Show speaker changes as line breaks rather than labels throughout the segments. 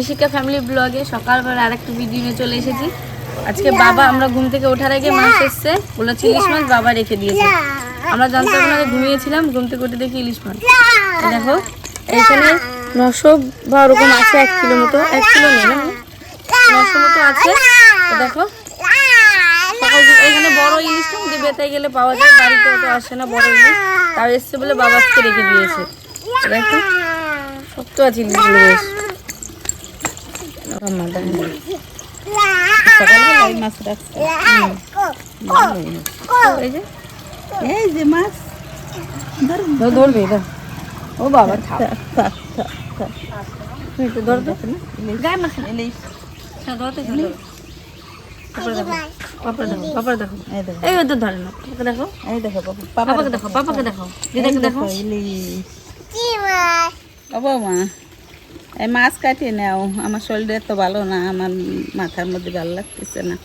Rishika family ব্লগে সকালবেলা আর একটা ভিডিও নিয়ে চলে এসেছি। আজকে বাবা আমরা ঘুম থেকে ওঠার আগে মাছ এসছে বলেছে ইলিশ মাছ বাবা রেখে দিয়েছে। আমরা জানতাম না ঘুমিয়েছিলাম ঘুম থেকে উঠে দেখি ইলিশ মাছ। দেখো এখানে নশো বা ওরকম আছে এক কিলো মতো এক কিলো নেই নশো মতো আছে। দেখো এখানে বড় ইলিশটা কিন্তু বেতায় গেলে পাওয়া যায় বাড়িতে তো আসে না বড় ইলিশ। তাও এসছে বলে বাবা আজকে রেখে দিয়েছে। দেখো শক্ত আছে ইলিশগুলো বেশ আমার দাম।
সকালবেলা এই মাছ রাখছে।
এই যে।
এই যে মাছ।
ধর। ধরবে ধর। ও বাবা থাক
থাক, থাক, থাক।
এই তো ধর তো। গায়ে মাখা
ইলিশ
হ্যাঁ ধরতে দেখো পাপাকে দেখো দিদাকে দেখো।
ইলিশ। বাবা মা। এই মাছ কাটিয়ে নাও। আমার শরীরে তো ভালো না আমার মাথার মধ্যে ভালো লাগতেছে না।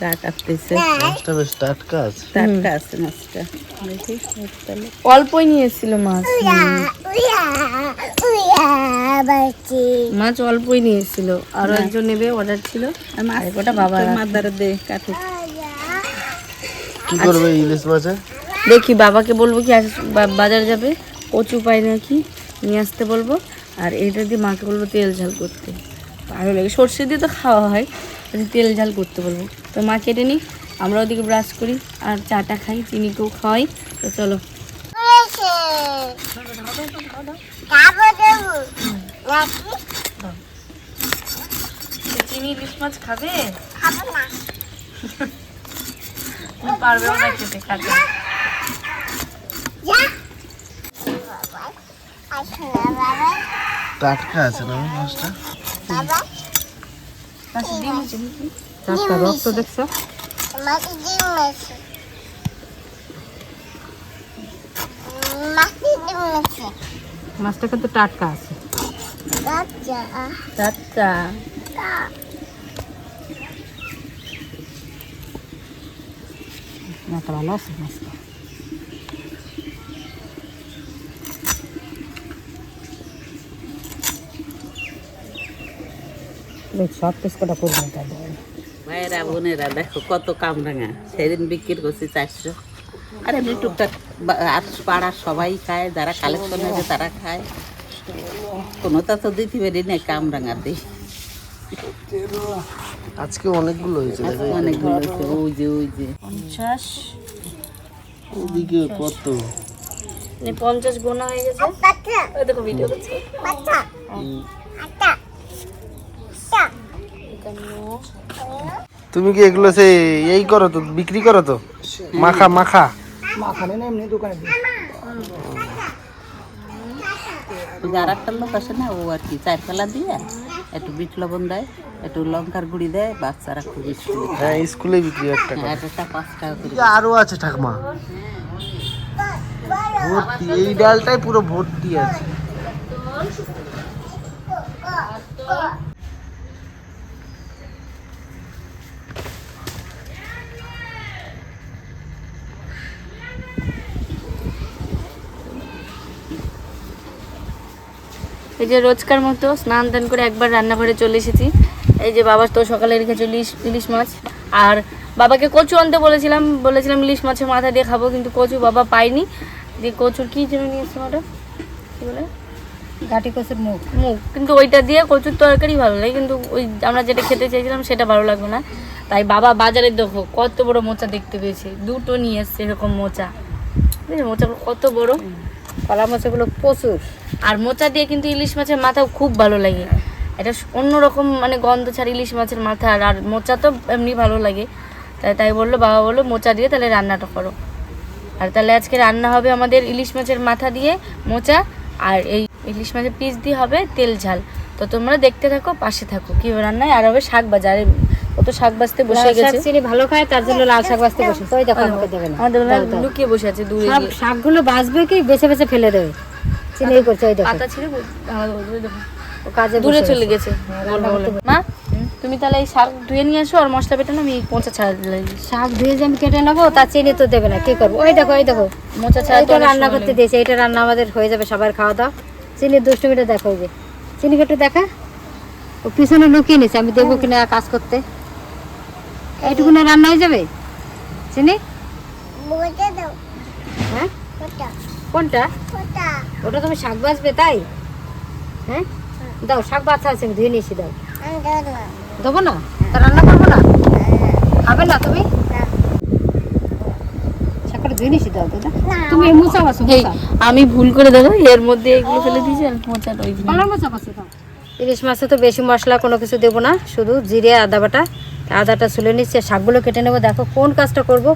গা কাটতেছে
মাছটা বেশ টাটকা আছে।
টাটকা আছে মাছটা। দেখি তাহলে।
অল্পই নিয়ে এসেছিল মাছ মাছ অল্পই একজন নেবে অর্ডার ছিল।
আর মাছ
বাবা
মাদার দে কাটে
কি করবে ইলিশ মাছে?
দেখি বাবাকে বলব কি আজ বাজার যাবে। কচু পাই নাকি? নিয়ে আসতে বলব। আর এটা দিয়ে মাকে বলব তেল ঝাল করতে। ভালো লাগে। সর্ষে দিয়ে তো খাওয়া হয় তেল ঝাল করতে বলব। তো মা কেটে নিই আমরা ওদিকে ব্রাশ করি আর চাটা খাই চিনিকেও খাওয়াই। তো চলো। চিনি ইলিশ মাছ খাবে? পারবে না খেতে খাতে
টাটকা আছে না মাছটা?
টাটকা রক্ত দেখছ? মাছটা কিন্তু টাটকা আছে।
টাটকা।
ভালো আছে মাছটা। সব পিস কটা ভাইয়েরা বোনেরা দেখো কত কামরাঙা। সেদিন বিক্রি করছি চারশো। আর এমনি টুকটাক বা- আর পাড়ার সবাই খায় যারা কালেকশন হয়েছে তারা খায়। কোনোটা তো দিতে পারি না কামরাঙা দিই
আজকে অনেকগুলো হয়েছে
অনেকগুলো হয়েছে, ওই যে ওই যে।
পঞ্চাশ।
ওদিকে কত?
মানে পঞ্চাশ গোনা হয়ে গেছে। দেখো ভিডিও করছে
তুমি কি এগুলো সে এই করো তো বিক্রি করো তো? মাখা মাখা।
ওই যে আর একটা লোক আসে না ও আর কি চার ফেলা দিয়ে একটু বিট লবণ দেয় একটু লঙ্কার গুঁড়ি দেয় বাচ্চারা খুব স্কুলে
হ্যাঁ স্কুলে বিক্রি একটা করে।
একটা পাঁচ টাকা করে
আরও আছে ঠাকমা। ভর্তি এই ডালটাই পুরো ভর্তি আছে।
এই যে রোজকার মতো স্নান টান করে একবার রান্নাঘরে চলে এসেছি। এই যে বাবার তো সকালে রেখেছে ইলিশ ইলিশ মাছ। আর বাবাকে কচু আনতে বলেছিলাম বলেছিলাম ইলিশ মাছের মাথা দিয়ে খাব কিন্তু কচু বাবা পাইনি যে কচুর কী যেন নিয়েছে ওটা কী বলে?
গাটি কষের মুখ।
মুখ। কিন্তু ওইটা দিয়ে কচুর তরকারি ভালো লাগে কিন্তু ওই আমরা যেটা খেতে চাইছিলাম সেটা ভালো লাগবে না। তাই বাবা বাজারে দেখো কত বড় মোচা দেখতে পেয়েছে। দুটো নিয়ে এসছে এরকম মোচা। মোচাগুলো কত বড়।
কলা মাছগুলো প্রচুর।
আর মোচা দিয়ে কিন্তু ইলিশ মাছের মাথা খুব ভালো লাগে। এটা অন্যরকম মানে গন্ধ ছাড়া ইলিশ মাছের মাথা, আর আর মোচা তো এমনি ভালো লাগে। তাই তাই বলল, বাবা বলল, মোচা দিয়ে তাহলে রান্নাটা করো। আর তাহলে আজকে রান্না হবে আমাদের ইলিশ মাছের মাথা দিয়ে মোচা, আর এই ইলিশ মাছের পিস দিয়ে হবে তেল ঝাল। তো তোমরা দেখতে থাকো, পাশে থাকো। কি রান্নায়? আর হবে শাক বাজার। ও তো শাক বাজতে বসে গেছে।
চিনি ভালো খায় তার জন্য লাল শাক বসে। ওই দেখো আমাকে দেবে না।
আমাদের লুকিয়ে বসে আছে দূরে
সব শাকগুলো কি বেছে বেছে ফেলে দেবে। চিনি করছে ওই দেখো।
পাতা ছিঁড়ে।
ও কাজে
দূরে চলে
গেছে।
বলে। মা তুমি তাহলে এই শাক ধুয়ে নিয়ে আসো আর মশলা বেটে না আমি মোচা ছাড়া
শাক ধুয়ে যে আমি কেটে নেব তার চিনি তো দেবে না কি করব? ওই দেখো ওই দেখো।
মোচা ছাড়া তো অনেক
রান্না করতে দিয়েছে এটা রান্না আমাদের হয়ে যাবে সবার খাওয়া দাওয়া। চিনির দুষ্টুমিটা দেখো ওই যে। চিনি কেটে দেখা।
ও পিছনে লুকিয়ে নিছে আমি দেবো কিনা কাজ করতে। এইটুকুনে রান্না হয়ে যাবে? চিনি? হ্যাঁ? কোনটা? ওটা তুমি শাক বাজবে তাই? হ্যাঁ? দাও শাক বাচ্চা আছে আমি ধুয়ে নিয়েছি দাও। দেবো না? তা রান্না করব না? খাবে না তুমি? শাকটা ধুয়ে নিয়েছি তুমি মুছা বাসো
আমি ভুল করে দেবো এর মধ্যে এগুলো ফেলে দিয়েছি আর মোচাটা
ইলিশ মাছে তো বেশি মশলা কোনো কিছু দেবো না শুধু জিরে আদা বাটা। আদাটা ছুলে নিচ্ছে শাকগুলো কেটে নেব। দেখো কোন কাজটা করব?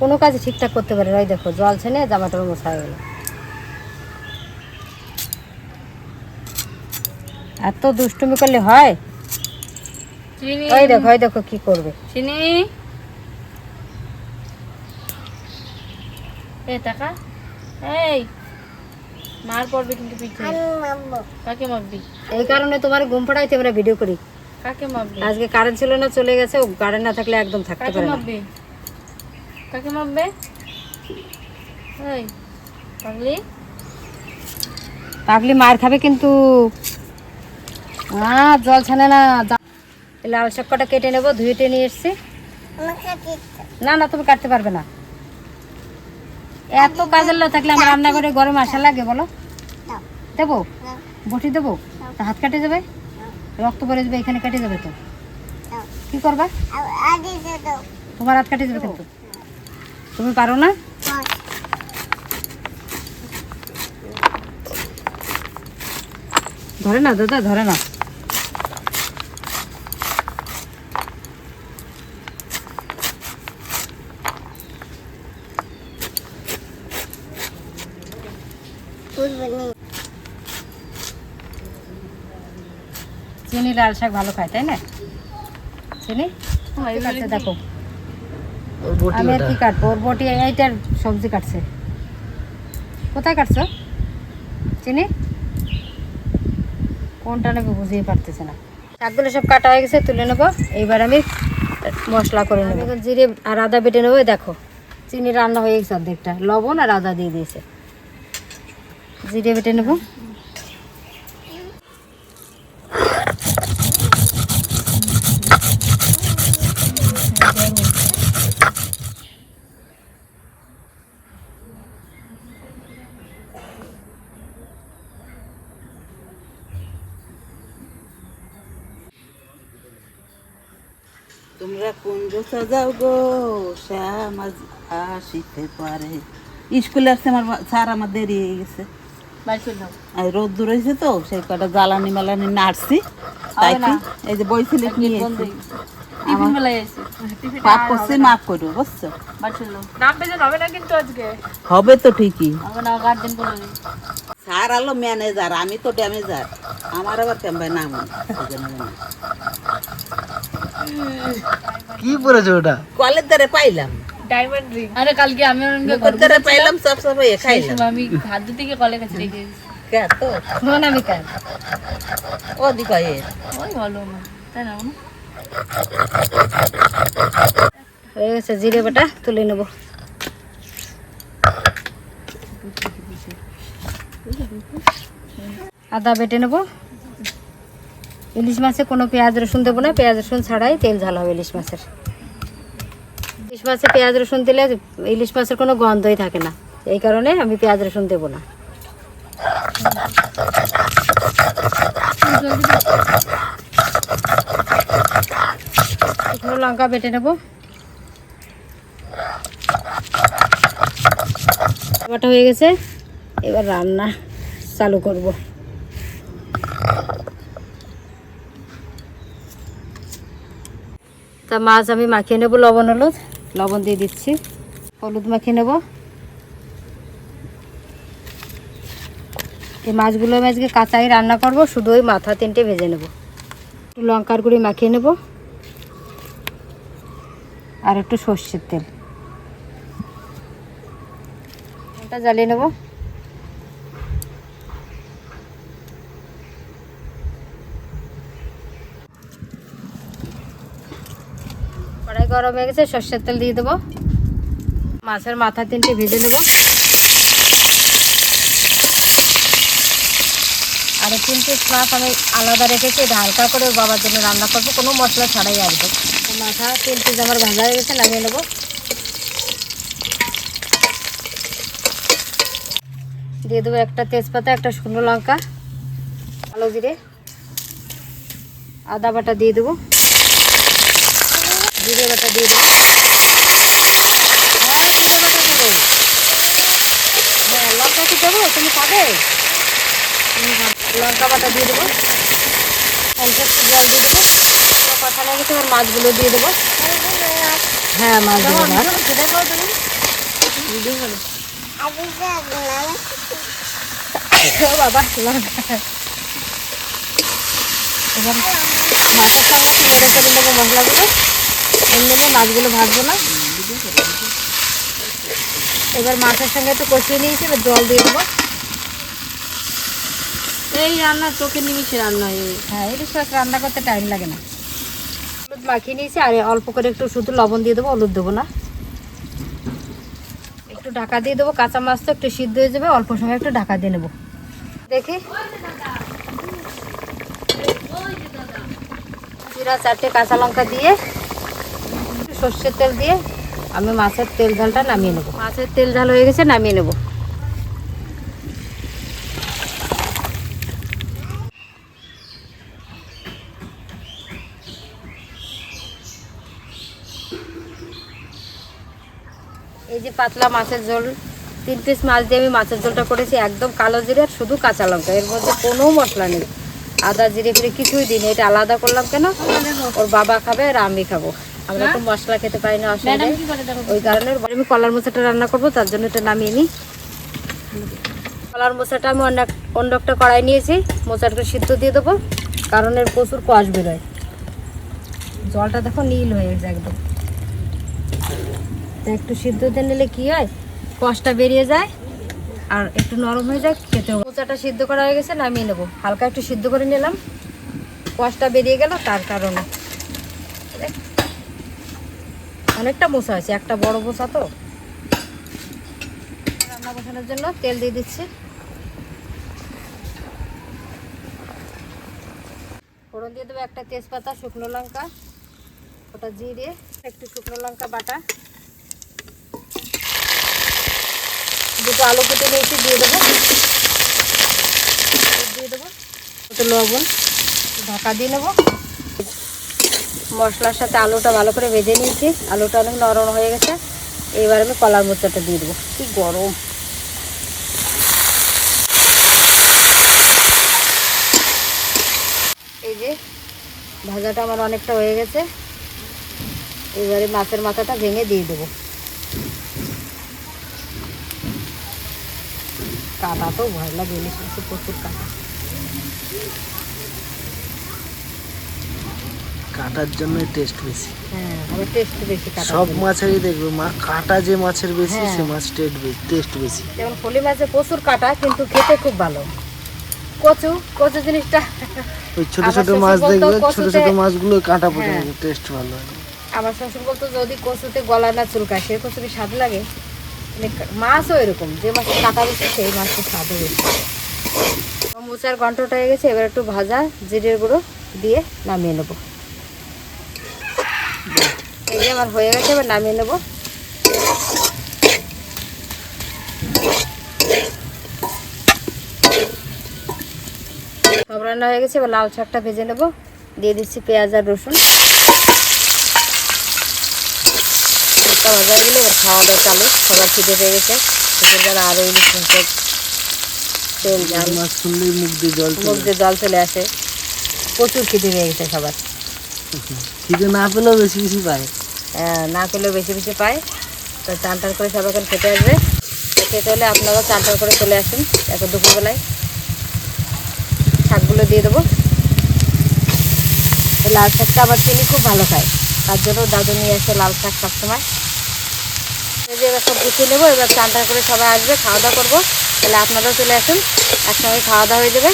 কোনো কাজ ঠিকঠাক করতে পারে ওই দেখো জল ছেনে জামাটা মোছা হয়ে গেল। এত দুষ্টুমি করলে হয়? ওই দেখো ওই দেখো কি করবে।
চিনি। এ টাকা। এই মার পড়বে কিন্তু পিঠে। কাকে মারবি?
এই কারণে তোমার ঘুম পাড়াইতে আমরা ভিডিও করি।
কাকে মারবি
আজকে কারেন্ট ছিল না চলে গেছে কারেন্ট না থাকলে একদম থাকতে
কাকে
পারে না।
কাকে মারবে এই পাগলি।
পাগলি মার খাবে কিন্তু। আ জল ছানে না লাল শাক কটা কেটে নেব ধুয়ে টেনে নিয়ে এসছি। না না তুমি কাটতে পারবে না। এত কাজের লোক থাকলে আমার রান্না করে গরম আসা লাগে বলো। দেবো? বটি দেবো? হাত কাটে যাবে? রক্ত পরে যাবে এখানে কেটে যাবে তো। কি করবা? তোমার হাত কাটে যাবে কিন্তু। তুমি পারো না? ধরে না দাদা ধরে না চিনি লাল শাক ভালো খায় তাই না? চিনি? কাটছে দেখো। আমি আর কি কাটবো? ওর বটি এইটার সবজি কাটছে। কোথায় কাটছো? চিনি? কোনটা নেবে বুঝিয়ে পারতেছে না। শাকগুলো সব কাটা হয়ে গেছে তুলে নেব। এইবার আমি মশলা করে নেব। জিরে আর আদা বেটে নেব দেখো। চিনি রান্না হয়ে গেছে অর্ধেকটা। লবণ আর আদা দিয়ে দিয়েছে। জিরে বেটে নেব।
তোমরা গো? শ্যাম আজ আসিতে পারে। স্কুলে আসছে আমার স্যার আমার দেরি হয়ে গেছে। আর রোদ দূর হয়েছে তো সেই কটা জ্বালানি মালানি নাড়ছি। তাই কি? এই যে বইছিলে নিয়ে পাপ করছি মাফ করো বুঝছ?
হবে
তো ঠিকই। স্যার আলো ম্যানেজার আমি তো ড্যামেজার আমার আবার কেমন নাম?
কি পরেছো ওটা?
কলের দ্বারে পাইলাম।
ডায়মন্ড রিং আরে কালকে আমি ওরকমকে
মুখের দ্বারে পাইলাম সব সব এ খাইলাম
আমি হাত ধুতে গিয়ে কলের কাছে রেখে
কে তো?
শোন আমি কেন
ওদিক হয় এর।
ওই ভালো আমার তাই না
হয়ে গেছে জিরে বাটা তুলে নেব। আদা বেটে নেব। ইলিশ মাছে কোনো পেঁয়াজ, রসুন দেবো না। পেঁয়াজ, রসুন ছাড়াই তেল ঝাল হবে ইলিশ মাছের। ইলিশ মাছে পেঁয়াজ, রসুন দিলে ইলিশ মাছের কোনো গন্ধই থাকে না। এই কারণে আমি পেঁয়াজ, রসুন দেবো না। লঙ্কা বেটে নেব। বাটা হয়ে গেছে। এবার রান্না চালু করব। তা মাছ আমি মাখিয়ে নেব, লবণ, হলুদ। লবণ দিয়ে দিচ্ছি। হলুদ মাখিয়ে নেব। এই মাছগুলো আমি আজকে কাঁচাই রান্না করব, শুধু ওই মাথা তিনটে ভেজে নেব। একটু লঙ্কার গুঁড়ি মাখিয়ে নেব। আর একটু সর্ষের তেলটা জ্বালিয়ে নেব। গরম হয়ে গেছে, সর্ষের তেল দিয়ে দেবো। মাছের মাথা তিনটে ভেজে নেব। আর এই তিন পিস মাছ আমি আলাদা রেখেছি, এটা হালকা করে বাবার জন্য রান্না করব, কোনো মশলা ছাড়াই আসবে মাথা তিন পিস আমার ভাজা হয়ে গেছে, নামিয়ে নেব। দিয়ে দেবো একটা তেজপাতা, একটা শুকনো লঙ্কা কালো জিরে, আদা বাটা দিয়ে দেবো। জিরে দিয়ে দেবো। হ্যাঁ বাটা দেবো হ্যাঁ লঙ্কা কি দেবো তুমি খাবে? লঙ্কা বাটা দিয়ে দেবো। অল্প একটু জল দিয়ে দেবো। কথা লেগেছে এবার মাছগুলো দিয়ে দেবো। হ্যাঁ মাছ দেবো
করো
বাবা লঙ্কা এবার মাছের সঙ্গে একটু নেড়ে চেড়ে দেবো মশলাগুলো। এমনি মাছগুলো ভাজবো না। এবার মাছের সঙ্গে একটু কষিয়ে নিয়েছি এবার জল দিয়ে দেবো।
এই রান্না চোখের নিমিশে রান্না হয়
হ্যাঁ ইলিশ মাছ রান্না করতে টাইম লাগে না। হলুদ মাখিয়ে নিয়েছি আর অল্প করে একটু শুধু লবণ দিয়ে দেবো হলুদ দেবো না। একটু ঢাকা দিয়ে দেবো কাঁচা মাছ তো একটু সিদ্ধ হয়ে যাবে অল্প সময় একটু ঢাকা দিয়ে নেব। দেখি। জিরা চারটে কাঁচা লঙ্কা দিয়ে সর্ষের তেল দিয়ে আমি মাছের তেল ঝালটা নামিয়ে নেব। মাছের তেল ঝাল হয়ে গেছে, নামিয়ে নেব। এই যে পাতলা মাছের ঝোল, তিন পিস মাছ দিয়ে আমি মাছের ঝোলটা করেছি একদম কালো জিরে আর শুধু কাঁচা লঙ্কা। এর মধ্যে কোনো মশলা নেই। আদা জিরে ফিরে কিছুই দিই এটা আলাদা করলাম কেন? ওর বাবা খাবে আর আমি খাব। আমরা তো মশলা খেতে পারি না অসুবিধা ওই কারণে আমি কলার মোচাটা রান্না করব তার জন্য এটা নামিয়ে নিই। কলার মোচাটা আমি অন্য অন্য একটা কড়াই নিয়েছি মোচাটাকে সিদ্ধ দিয়ে দেবো কারণ এর প্রচুর কষ বেরোয়। জলটা দেখো নীল হয়ে গেছে একদম। একটু সিদ্ধ দিয়ে নিলে কি হয়? কষটা বেরিয়ে যায় আর একটু নরম হয়ে যায় খেতে মোচাটা সিদ্ধ করা হয়ে গেছে নামিয়ে নেব। হালকা একটু সিদ্ধ করে নিলাম। কষটা বেরিয়ে গেল তার কারণে। দেখ, অনেকটা মোচা আছে, একটা বড় মোচা তো। রান্না বসানোর জন্য তেল দিয়ে দিচ্ছি। ফোড়ন দিয়ে দেবো একটা তেজপাতা, শুকনো লঙ্কা, ওটা জিরে, একটু শুকনো লঙ্কা বাটা। দুটো আলু কেটে নিয়েছি, দিয়ে দেবো। দিয়ে দেবো। একটু লবণ, ঢাকা দিয়ে নেব। মশলার সাথে আলুটা ভালো করে ভেজে নিয়েছি। আলুটা অনেক নরম হয়ে গেছে। এবার আমি কলার মোচাটা দিয়ে দেবো। কি গরম। এই যে ভাজাটা আমার অনেকটা হয়ে গেছে। এবারে মাছের মাথাটা ভেঙে দিয়ে দেবো। কাটা তো ভয় লাগে ইলিশ মাছে প্রচুর কাটা।
কাটার জন্য টেস্ট বেশি।
হ্যাঁ টেস্ট বেশি
সব মাছেরই দেখবে মা কাটা যে মাছের বেশি
হ্যাঁ।
সে মাছ টেস্ট বেশি টেস্ট বেশি।
যেমন ফলি মাছে প্রচুর কাটা কিন্তু খেতে খুব ভালো। কচু কচু জিনিসটা
ওই ছোট ছোট মাছ দেখবে ছোট ছোট মাছগুলো কাটা
হ্যাঁ।
পর্যন্ত টেস্ট ভালো হয়।
আমার শ্বশুর বলতো যদি কচুতে গলা না চুলকায় সে কচুরি স্বাদ লাগে। মানে মাছও এরকম যে মাছের কাটা বেশি সেই মাছের স্বাদও বেশি। মোচার ঘন্টটা হয়ে গেছে এবার একটু ভাজা জিরের গুঁড়ো দিয়ে নামিয়ে নেব। এই যে আমার হয়ে গেছে এবার নামিয়ে নেব। সব রান্না হয়ে গেছে এবার লাল শাকটা ভেজে নেব। দিয়ে দিচ্ছি পেঁয়াজ আর রসুন। হালকা ভাজা দিলে এবার খাওয়া দাওয়া চালু। সবার খিদে পেয়ে গেছে। আরও ইলিশ মাছের তেল ঝাল
মাছ শুনলেই মুখ দিয়ে জল
মুখ দিয়ে জল চলে আসে। প্রচুর খিদে পেয়ে গেছে সবার।
খিদে না পেলেও বেশি বেশি পায়।
না করলেও বেশি বেশি পায়। তো চান টান করে সবাই এখন খেতে আসবে। খেতে হলে আপনারাও চান টান করে চলে আসুন, এখন দুপুরবেলায়। শাকগুলো দিয়ে দেবো। লাল শাকটা আবার চিনি খুব ভালো খায়। তার জন্য দাদু নিয়ে আসে লাল শাক সবসময়। এবার সব গুছিয়ে নেব, এবার চান টান করে সবাই আসবে, খাওয়া দাওয়া করব। তাহলে আপনারাও চলে আসুন, একসঙ্গে খাওয়া দাওয়া হয়ে যাবে।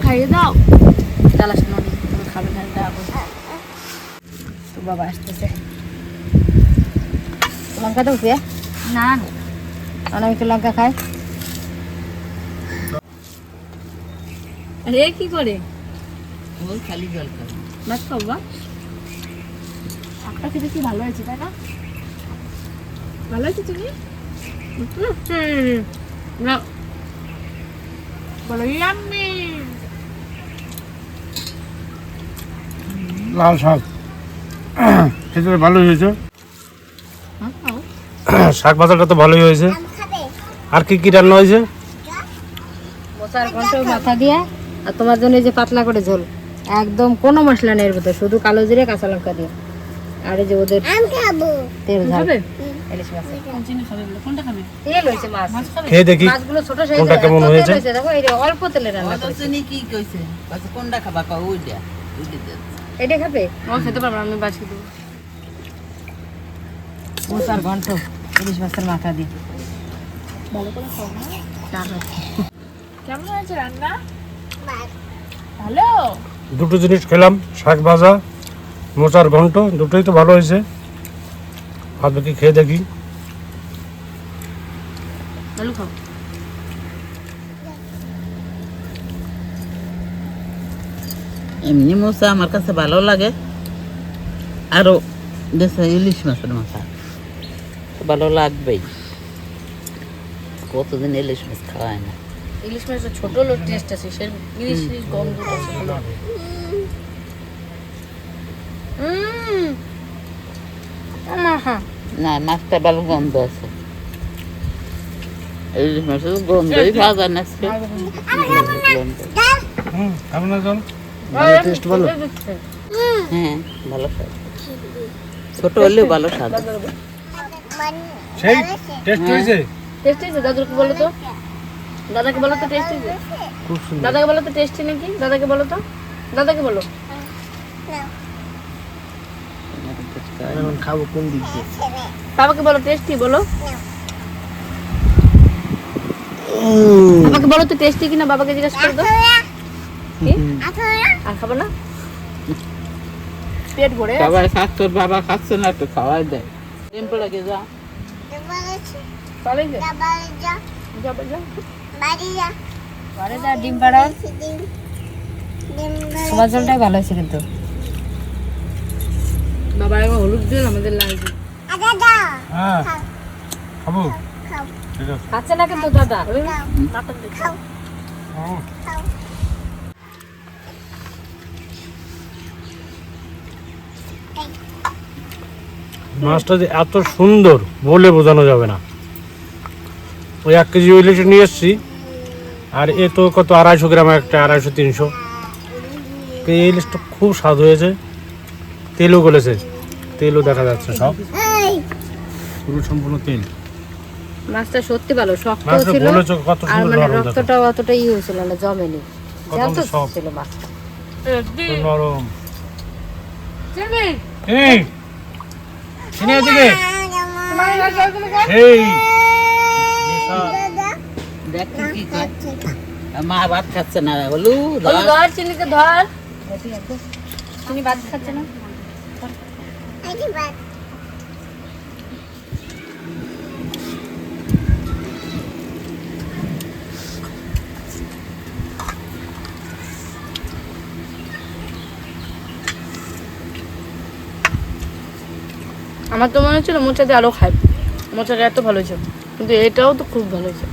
খাইয়ে দাও
চালাস না খাবে না বাবা আসতেছে লঙ্কা দেবো প্রিয়া
না
আমি একটু লঙ্কা খাই
রে কি করে
ওই খালি জল খাবে
ভাত খাব শাকটা খেতে কি ভালো হয়েছে তাই না ভালো হয়েছে তুমি না। বলো ইয়াম্মি!
লাল শাক। খেতে ভালোই হয়েছে। শাক ভাজাটা তো ভালোই হয়েছে। আর কি কি রান্না হয়েছে?
মোচার ঘন্ট মাথা দিয়ে আর তোমার জন্য এই যে পাতলা করে ঝোল একদম কোনো মশলা নেই এর ভিতরে শুধু কালো জিরে কাঁচা লঙ্কা দিয়ে। আর এই যে ওদের তেল ঝাল।
খাবে?
ইলিশ মাছের
চিনি খাবে বলে? কোনটা খাবে?
তেল হয়েছে মাছ।
মাছ
খেয়ে দেখি
মাছগুলো ছোট সাইজের
কোনটা কেমন হয়েছে?
দেখো এই অল্প তেলে রান্না করেছে।
চিনি কি কইছে? কইছে কোনটা খাবা? কও ওইটা ওইটা
এটা খাবে?
ও খেতে পারব না, আমি বাঁচিয়ে দেবো।
মোচার ঘন্ট। ইলিশ মাছের মাথা দিয়ে।
কেমন হয়েছে রান্না? ভালো।
দুটো জিনিস খেলাম শাক ভাজা মোচার ঘন্ট দুটোই তো ভালো হয়েছে। আর বাকি খেয়ে দেখি।
আলু খাও।
এমনি মোচা আমার কাছে ভালো লাগে। আরও দেশে ইলিশ মাছের মাথা তো ভালো লাগবেই। কতদিন ইলিশ মাছ খাওয়ায় না।
ইলিশ মাছের ছোট হলো টেস্ট আছে সে ইলিশ গন্ধ আছে।
না মাছটা ভালো গন্ধ আছে ইলিশ মাছের গন্ধই পাওয়া যায় না আজকে।
জল
টেস্ট ভালো।
হ্যাঁ ভালো স্বাদ ছোট হলেও ভালো স্বাদ
সেই টেস্ট হয়েছে
টেস্ট হয়েছে দাদুকে বলো তো দাদাকে বলো তো টেস্ট হয়েছে দাদাকে বলো তো টেস্টি নাকি দাদাকে বলো তো দাদাকে বলো
এখন খাব কোন দিক দিয়ে?
বাবাকে বলো টেস্টি বলো। বাবাকে বলো তো টেস্টি কিনা বাবাকে জিজ্ঞাসা করে দাও। আর খাব না? পেট ভরে
সবাই খাচ্ছে তোর বাবা খাচ্ছে না একটু খাওয়াই দেয় টেম্পো লাগে যা।
ডিম পাড়া তোমার জলটাই ভালো হয়েছে কিন্তু।
বাবা একবার হলুদ দিন আমাদের লাগবে
হ্যাঁ। খাব? ঠিক আছে।
খাচ্ছে না কিন্তু দাদা?
হুম। মাছটা যে এত সুন্দর বলে বোঝানো যাবে না। ওই এক কেজি ইলিশ নিয়ে এসছি। আর এ তো কত আড়াইশো গ্রাম একটা আড়াইশো তিনশো। এই ইলিশটা খুব স্বাদ হয়েছে। তেলও গলেছে। তেলও দেখা যাচ্ছে সব। পুরো সম্পূর্ণ তেল।
মাছটা সত্যি ভালো শক্ত ছিল আর মানে অতটা ই হয়েছিল না জমেনি। জ্যান্ত ছিল মাছটা।
নরম এই। চিনি এদিকে এই।
দেখ কি মা ভাত খাচ্ছে না বলু
ধর। চিনিকে ধর।
তুমি ভাত খাচ্ছে না?
আমার তো মনে হচ্ছিল মোচা দিয়ে আরও খাই মোচাটা এত ভালো হয়েছে কিন্তু এটাও তো খুব ভালো হয়েছে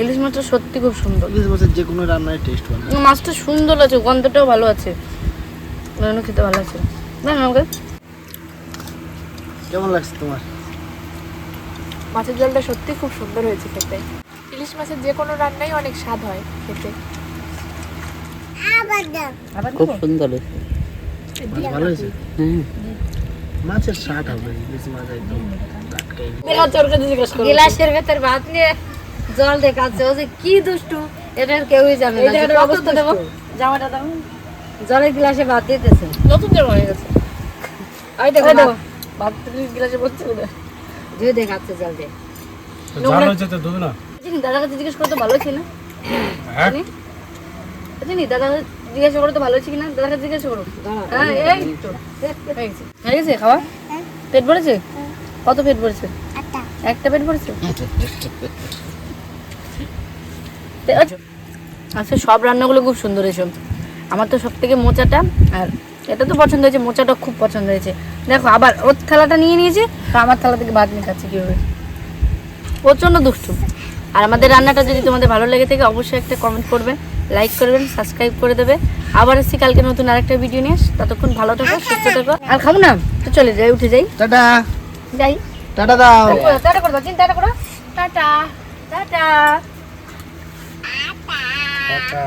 ইলিশ মাছটা সত্যি খুব সুন্দর।
ইলিশ মাছের যে কোনো রান্নায় টেস্ট ভালো।
মাছটা সুন্দর আছে গন্ধটাও ভালো আছে। খেতে ভালো আছে না আমাকে
কেমন লাগছে তোমার?
মাছের ঝোলটা সত্যি খুব সুন্দর হয়েছে খেতে। ইলিশ মাছের যে কোনো রান্নাই অনেক স্বাদ হয় খেতে।
খুব সুন্দর
ভালো হয়েছে?
হ্যাঁ।
মাছের স্বাদ হবে ইলিশ মাছ একদম
গিলাসের ভেতর ভাত নিয়ে জল দেখাচ্ছে ও যে কি দুষ্টু এটা কেউই জানে না। যে
এটার
কত
অবস্থা দেবো। জামাটা দাও।
জলের গ্লাসে ভাত দিতেছে।
নতুন জামা হয়ে গেছে।
ওই দেখো
দেখো ভাত তুমি গিলাসে পড়ছে বোধহয়।
ধুয়ে দেখাচ্ছে জল দিয়ে
জাল হয়েছে তো দুধ না।
চিনি দাদার কাছে জিজ্ঞেস করতে ভালো ছিল
হ্যাঁ?
চিনি দাদা জিজ্ঞাসা করো তো ভালো হয়েছে কিনা? দাদাকে জিজ্ঞাসা করো। হ্যাঁ এই। তো হয়ে গেছে। হয়ে গেছে খাওয়া? পেট ভরেছে? কত পেট ভরেছে? একটা পেট ভরেছে? আচ্ছা সব রান্নাগুলো খুব সুন্দর হয়েছে। আমার তো সব থেকে মোচাটা আর এটা তো পছন্দ হয়েছে মোচাটা খুব পছন্দ হয়েছে। দেখো আবার ওর থালাটা নিয়ে নিয়েছে তো আমার থালা থেকে ভাত নিয়ে খাচ্ছে কীভাবে? প্রচণ্ড দুষ্টু। আর আমাদের রান্নাটা যদি তোমাদের ভালো লেগে থাকে অবশ্যই একটা কমেন্ট করবেন লাইক করবেন সাবস্ক্রাইব করে দেবে। আবার এসছি কালকে নতুন আরেকটা ভিডিও নিয়ে ততক্ষণ ভালো থাকো সুস্থ থাকো। আর খাব না? তো চলে যাই উঠে যাই।
টাটা।
যাই।
টাটা দাও।
টাটা করে দাও চিন্তা করো। Tata tata.
টাটা।